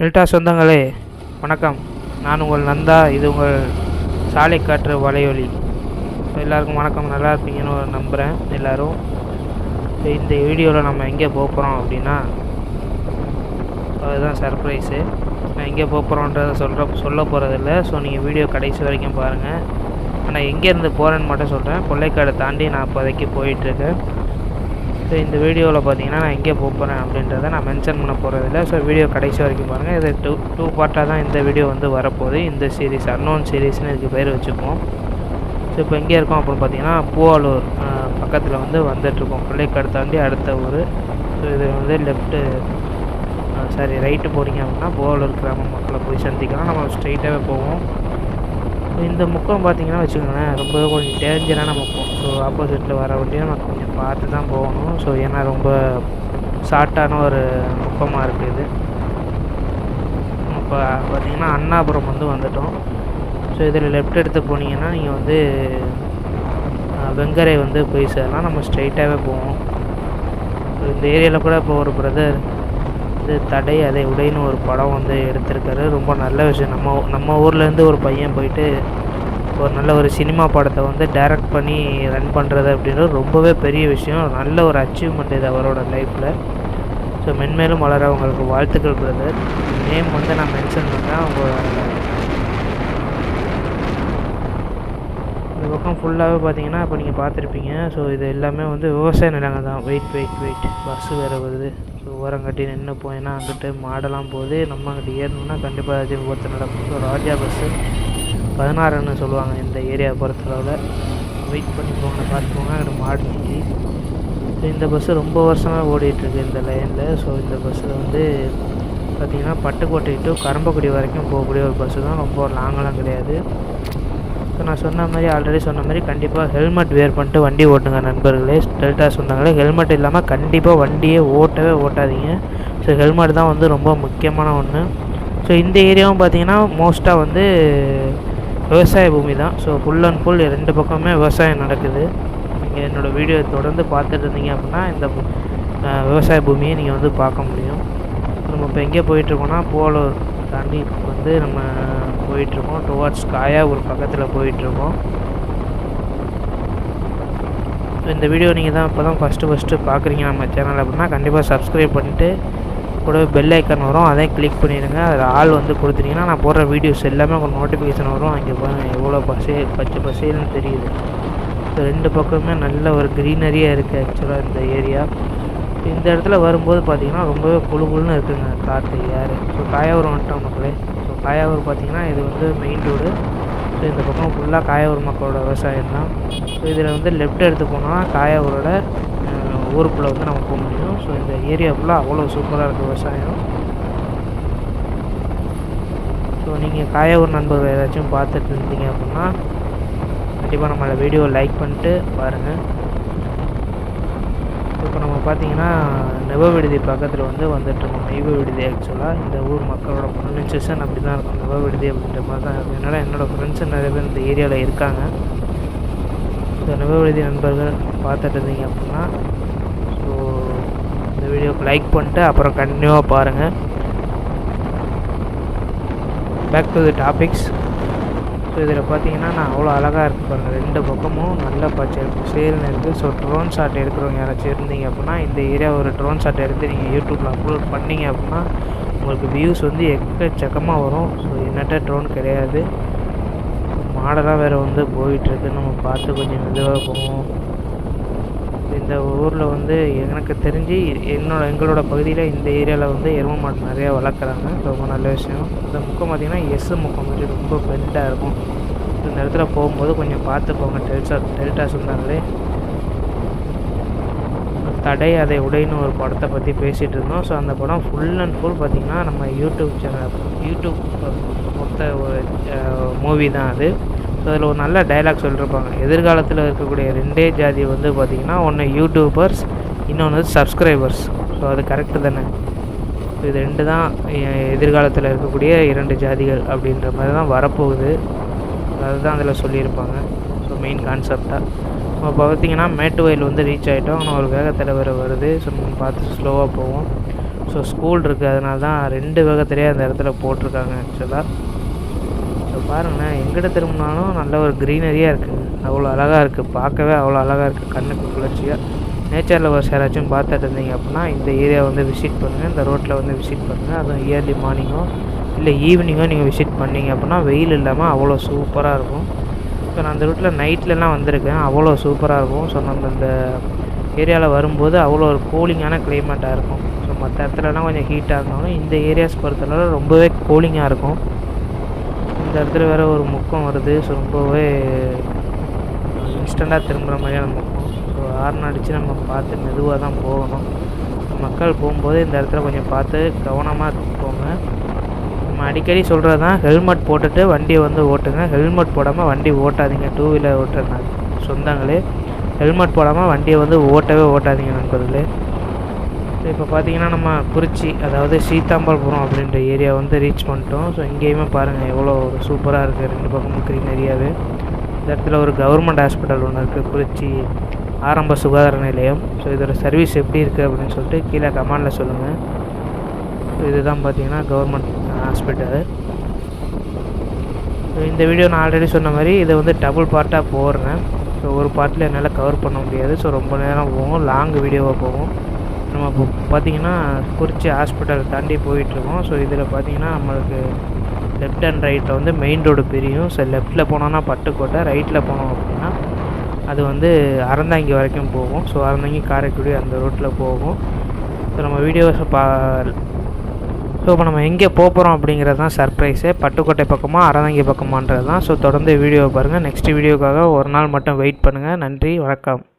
Delta சொந்தங்களே வணக்கம். நான் உங்கள் நந்தா இது உங்கள் சாலை காற்று வலையொலி. எல்லாருக்கும் வணக்கம். நல்லா இருப்பீங்கன்னு நம்புகிறேன் எல்லோரும். இந்த வீடியோவில் நம்ம எங்கே போக போகிறோம் அப்படின்னா அதுதான் சர்ப்ரைஸு நான் எங்கே போக போகிறோன்றதை சொல்கிற சொல்ல போகிறதில்ல ஸோ நீங்கள் வீடியோ கடைசி வரைக்கும் பாருங்கள் ஆனால் எங்கேருந்து போகிறேன்னு மட்டும் சொல்கிறேன் கொள்ளைக்காடை தாண்டி நான் இப்போதைக்கு போயிட்டுருக்கேன். ஸோ இந்த வீடியோவில் பார்த்தீங்கன்னா நான் எங்கே போக போகிறேன் அப்படின்றத நான் மென்ஷன் பண்ண போகிறதில்ல ஸோ வீடியோ கடைசி வரைக்கும் பாருங்கள் இது டூ டூ பார்ட்டாக தான் இந்த வீடியோ வந்து வரப்போகுது. இந்த சீரிஸ் அன்னோன் சீரீஸ்னு இதுக்கு பேர் வச்சுப்போம். ஸோ இப்போ எங்கே இருக்கோம் அப்படின்னு பார்த்தீங்கன்னா பூவாலூர் பக்கத்தில் வந்து வந்துட்டுருக்கோம். பிள்ளைக்காடு தாண்டி அடுத்த ஊர். ஸோ இது வந்து லெஃப்ட்டு சாரி ரைட்டு போகிறீங்க அப்படின்னா பூவாலூர் கிராம மக்களை போய் சந்திக்கலாம். நம்ம ஸ்ட்ரெயிட்டாகவே போவோம். இந்த முக்கம் பார்த்தீங்கன்னா வச்சுக்கோங்களேன் ரொம்ப கொஞ்சம் டேஞ்சரான முக்கம் ஸோ ஆப்போசிட்டில் வர வண்டியை நம்ம கொஞ்சம் பார்த்து தான் போகணும். ஸோ ஏன்னா ரொம்ப ஷார்ட்டான ஒரு முக்கமாக இருக்குது இது. இப்போ பார்த்தீங்கன்னா அண்ணாபுரம் வந்து வந்துட்டோம். ஸோ இதில் லெஃப்ட் எடுத்து போனீங்கன்னா நீங்கள் வந்து வெங்கரை வந்து போய் சேரலாம். நம்ம ஸ்ட்ரைட்டாகவே போவோம். இந்த ஏரியாவில் கூட இப்போ ஒரு பிரதர் வந்து தடை அதை உடைன்னு ஒரு படம் வந்து எடுத்திருக்காரு. ரொம்ப நல்ல விஷயம். நம்ம நம்ம ஊர்லேருந்து ஒரு பையன் போயிட்டு ஒரு நல்ல ஒரு சினிமா படத்தை வந்து டைரக்ட் பண்ணி ரன் பண்ணுறது அப்படின்றது ரொம்பவே பெரிய விஷயம். நல்ல ஒரு அச்சீவ்மெண்ட் இது அவரோட லைஃப்பில் ஸோ மென்மேலும் வளர அவங்களுக்கு வாழ்த்துக்கள் பிரதர் நேம் வந்து நான் மென்ஷன் பண்ணேன். அவங்க இந்த பக்கம் ஃபுல்லாகவே பார்த்தீங்கன்னா இப்போ நீங்கள் பார்த்துருப்பீங்க. ஸோ இது எல்லாமே வந்து விவசாய நிலங்கள் தான். வெயிட் வெயிட் வெயிட் பஸ்ஸு வேறு வருது. ஸோ ஓரம் கட்டி நின்று போயின்னா அங்கிட்டு மாடெல்லாம் போகுது நம்ம அங்கிட்டு ஏறணும்னா கண்டிப்பாக ஏதாச்சும் விபத்து நடக்கும். ஸோ ராஜா பஸ்ஸு பதினாறுன்னு சொல்லுவாங்க இந்த ஏரியா பொறுத்தளவில். வெயிட் பண்ணி போங்க பார்த்து போங்க அங்கிட்டு மாடு நிற்கி ஸோ இந்த பஸ்ஸு ரொம்ப வருஷமாக ஓடிட்டுருக்கு இந்த லைனில் ஸோ இந்த பஸ்ஸில் வந்து பார்த்திங்கன்னா பட்டுக்கோட்டை டு கரம்பக்குடி வரைக்கும் போகக்கூடிய ஒரு பஸ்ஸு தான். ரொம்ப லாங்கெல்லாம் கிடையாது. ஸோ நான் சொன்ன மாதிரி ஆல்ரெடி சொன்ன மாதிரி கண்டிப்பாக ஹெல்மெட் வேர் பண்ணிட்டு வண்டி ஓட்டுங்க நண்பர்களே. டெல்டா சொன்னாங்களே ஹெல்மெட் இல்லாமல் கண்டிப்பாக வண்டியே ஓட்டவே ஓட்டாதீங்க. ஸோ ஹெல்மெட் தான் வந்து ரொம்ப முக்கியமான ஒன்று ஸோ இந்த ஏரியாவும் பார்த்தீங்கன்னா மோஸ்ட்டாக வந்து விவசாய பூமி தான். ஸோ ஃபுல் அண்ட் ஃபுல் ரெண்டு பக்கமே விவசாயம் நடக்குது. நீங்கள் என்னோடய வீடியோ தொடர்ந்து பார்த்துட்டு இருந்தீங்க அப்படின்னா இந்த விவசாய பூமியை நீங்கள் வந்து பார்க்க முடியும். நம்ம இப்போ எங்கே போயிட்டுருக்கோம்னா போலூர். தாண்டி இப்போ வந்து நம்ம போயிட்டுருக்கோம் டுவார்ட்ஸ் காயாவூர் பக்கத்தில் போயிட்டுருக்கோம். இந்த வீடியோ நீங்கள் தான் இப்போ தான் ஃபஸ்ட்டு ஃபஸ்ட்டு பார்க்குறீங்க நம்ம சேனல் அப்படின்னா கண்டிப்பாக சப்ஸ்கிரைப் பண்ணிவிட்டு கூடவே பெல் ஐக்கன் வரும். அதையும் கிளிக் பண்ணிடுங்க. அதில் ஆள் வந்து கொடுத்துட்டீங்கன்னா நான் போடுற வீடியோஸ் எல்லாமே உங்களுக்கு நோட்டிஃபிகேஷன் வரும். அங்கே பாருங்கள் எவ்வளோ பசே பச்சை பசேல்னு தெரியுது. ரெண்டு பக்கமே நல்ல ஒரு க்ரீனரியாக இருக்குது ஆக்சுவலாக இந்த ஏரியா இந்த இடத்துல வரும்போது பார்த்தீங்கன்னா ரொம்பவே குளு குளுன்னு இருக்குங்க. காற்று ஏறு ஸோ காயாவூர் வந்துட்டோம் மக்களே. ஸோ காயாவூர் பார்த்தீங்கன்னா இது வந்து மெயின் ரோடு ஸோ இந்த பக்கம் ஃபுல்லாக காயாவூர் மக்களோட விவசாயம் தான். ஸோ இதில் வந்து லெஃப்ட் எடுத்து போனால் காயாவூரோட ஊருக்குள்ளே வந்து நம்ம போக முடியும். ஸோ இந்த ஏரியா ஃபுல்லாக அவ்வளோ சூப்பராக இருக்குது விவசாயம். ஸோ நீங்கள் காயாவூர் நண்பர்கள் ஏதாச்சும் பார்த்துட்டு இருந்தீங்க அப்படின்னா கண்டிப்பாக நம்மளோட வீடியோ லைக் பண்ணிட்டு பாருங்கள் இப்போ நம்ம பார்த்தீங்கன்னா நெவ விடுதி பக்கத்தில் வந்து வந்துட்டுருக்கோம். நெய்வ விடுதி ஆக்சுவலாக இந்த ஊர் மக்களோட ப்ரொனன்சியேஷன் அப்படி தான் இருக்கும். நெவ விடுதி அப்படின்ற மாதிரி தான் இருக்கும். என்னால் என்னோடய ஃப்ரெண்ட்ஸு நிறைய பேர் இந்த ஏரியாவில் இருக்காங்க. ஸோ நெவ விடுதி நண்பர்கள் பார்த்துட்டு இருந்தீங்க அப்படின்னா ஸோ இந்த வீடியோக்கு லைக் பண்ணிட்டு அப்புறம் கண்டினியூவாக பாருங்கள் பேக் டு தி டாபிக்ஸ் இதில் பார்த்தீங்கன்னா நான் அவ்வளோ அழகாக இருக்கு பாருங்கள் ரெண்டு பக்கமும் நல்ல பச்சை சேல்னு இருக்குது ஸோ ட்ரோன் ஷாட் எடுக்கிறவங்க யாராச்சும் இருந்தீங்க அப்படின்னா இந்த ஏரியா ஒரு ட்ரோன் ஷாட் எடுத்து நீங்கள் யூடியூப்பில் அப்லோட் பண்ணீங்க அப்படின்னா உங்களுக்கு வியூஸ் வந்து எக்கச்சக்கமாக வரும். ஸோ என்னட்ட ட்ரோன் கிடையாது. மாடலாக வேறு வந்து போயிட்டுருக்கு நம்ம பார்த்து கொஞ்சம் மெதுவாக போவோம். இந்த ஊரில் வந்து எனக்கு தெரிஞ்சு என்னோட எங்களோட பகுதியில் இந்த ஏரியாவில் வந்து எரும மாடு நிறையா வளர்க்குறாங்க. ரொம்ப நல்ல விஷயம். இந்த முக்கம் பார்த்திங்கன்னா எஸ் முக்கம் வந்து ரொம்ப பெண்டாக இருக்கும். இந்த இடத்துல போகும்போது கொஞ்சம் பார்த்து போங்க டெல்டா டெல்டா சொன்னாங்களே. தடை அதை உடைன்னு ஒரு படத்தை பற்றி பேசிகிட்டு இருந்தோம். ஸோ அந்த படம் ஃபுல் அண்ட் ஃபுல் பார்த்திங்கன்னா நம்ம யூடியூப் சேனல் யூடியூப் மொத்த ஒரு மூவி தான் அது. ஸோ அதில் ஒரு நல்ல டைலாக் சொல்லியிருப்பாங்க எதிர்காலத்தில் இருக்கக்கூடிய ரெண்டே ஜாதி வந்து பார்த்திங்கன்னா ஒன்று யூடியூபர்ஸ் இன்னொன்று சப்ஸ்கிரைபர்ஸ் ஸோ அது கரெக்டு தானே? இது ரெண்டு தான் எதிர்காலத்தில் இருக்கக்கூடிய இரண்டு ஜாதிகள் அப்படின்ற மாதிரி தான் வரப்போகுது. அதுதான் அதில் சொல்லியிருப்பாங்க. ஸோ மெயின் கான்செப்டாக இப்போ பார்த்தீங்கன்னா மேட்டு வயல் வந்து ரீச் ஆகிட்டோம் ஆனால் ஒரு வேகத்தில் வேறு வருது. ஸோ நம்ம பார்த்து ஸ்லோவாக போவோம். ஸோ ஸ்கூல் இருக்குது அதனால தான் ரெண்டு வேகத்திலேயே அந்த இடத்துல போட்டிருக்காங்க ஆக்சுவலாக பாருங்களேன் எங்கிட்ட திரும்பினாலும் நல்ல ஒரு க்ரீனரியாக இருக்குங்க. அவ்வளோ அழகாக இருக்குது பார்க்கவே அவ்வளோ அழகாக இருக்குது கண்ணுக்கு குளிர்ச்சியாக நேச்சர் லவர்ஸ் யாராச்சும் பார்த்துட்டு இருந்தீங்க அப்படின்னா இந்த ஏரியா வந்து விசிட் பண்ணுங்கள் இந்த ரோட்டில் வந்து விசிட் பண்ணுங்கள் அதுவும் இயர்லி மார்னிங்கோ இல்லை ஈவினிங்கோ நீங்கள் விசிட் பண்ணீங்க அப்படின்னா வெயில் இல்லாமல் அவ்வளோ சூப்பராக இருக்கும். ஸோ நான் அந்த ரூட்டில் நைட்லலாம் வந்திருக்கேன். அவ்வளோ சூப்பராக இருக்கும். ஸோ நம்ம இந்த ஏரியாவில் வரும்போது அவ்வளோ ஒரு கூலிங்கான கிளைமேட்டாக இருக்கும். ஸோ மற்ற இடத்துலலாம் கொஞ்சம் ஹீட்டாக இருந்தாலும் இந்த ஏரியாஸ் பொறுத்தளவு ரொம்பவே கூலிங்காக இருக்கும். இந்த இடத்துல வேறு ஒரு முக்கம் வருது. ஸோ ரொம்பவே இன்ஸ்டண்ட்டாக திரும்புகிற மாதிரியான முக்கம். ஸோ ஹார்ன் அடித்து நம்ம பார்த்து மெதுவாக தான் போகணும். மக்கள் போகும்போது இந்த இடத்துல கொஞ்சம் பார்த்து கவனமாக போங்க. நம்ம அடிக்கடி சொல்கிறது தான் ஹெல்மெட் போட்டுட்டு வண்டியை வந்து ஓட்டுங்க. ஹெல்மெட் போடாமல் வண்டி ஓட்டாதீங்க. டூ வீலர் ஓட்டுறதுனா சொந்தங்களே. ஹெல்மெட் போடாமல் வண்டியை வந்து ஓட்டவே ஓட்டாதீங்க நண்பர்களே. இப்போ பார்த்தீங்கன்னா நம்ம குறிச்சி அதாவது சீத்தாம்பாள்புரம் அப்படின்ற ஏரியா வந்து ரீச் பண்ணிட்டோம். ஸோ இங்கேயுமே பாருங்கள் எவ்வளோ ஒரு சூப்பராக இருக்குது ரெண்டு பக்கமும் க்ரீனரியாவே இந்த இடத்துல ஒரு கவர்மெண்ட் ஹாஸ்பிட்டல் ஒன்று இருக்குது குறிச்சி ஆரம்ப சுகாதார நிலையம். ஸோ இதோட சர்வீஸ் எப்படி இருக்குது அப்படின்னு சொல்லிட்டு கீழே கமாண்டில் சொல்லுங்கள் ஸோ இதுதான் பார்த்தீங்கன்னா கவர்மெண்ட் ஹாஸ்பிட்டல் ஸோ இந்த வீடியோ நான் ஆல்ரெடி சொன்ன மாதிரி இதை வந்து டபுள் பார்ட்டாக போடுறேன். ஸோ ஒரு பார்ட்டில் என்னால் கவர் பண்ண முடியாது. ஸோ ரொம்ப நேரம் போகும். லாங் வீடியோவாக போகும். நம்ம இப்போ பார்த்தீங்கன்னா குறிச்சி ஹாஸ்பிட்டல் தாண்டி போயிட்டுருக்கோம். ஸோ இதில் பார்த்தீங்கன்னா நம்மளுக்கு லெஃப்ட் அண்ட் ரைட்டில் வந்து மெயின் ரோடு பிரியும். ஸோ லெஃப்ட்டில் போனோன்னா பட்டுக்கோட்டை ரைட்டில் போனோம் அப்படின்னா அது வந்து அறந்தாங்கி வரைக்கும் போகும். ஸோ அறந்தாங்கி காரைக்குடி அந்த ரோட்டில் போகும். ஸோ நம்ம வீடியோஸை பா ஸோ இப்போ நம்ம எங்கே போகிறோம் அப்படிங்கிறது தான் சர்ப்ரைஸு பட்டுக்கோட்டை பக்கமாக அறந்தாங்கி பக்கமான்றது தான். ஸோ தொடர்ந்து வீடியோவை பாருங்கள் நெக்ஸ்ட் வீடியோக்காக ஒரு நாள் மட்டும் வெயிட் பண்ணுங்கள் நன்றி வணக்கம்.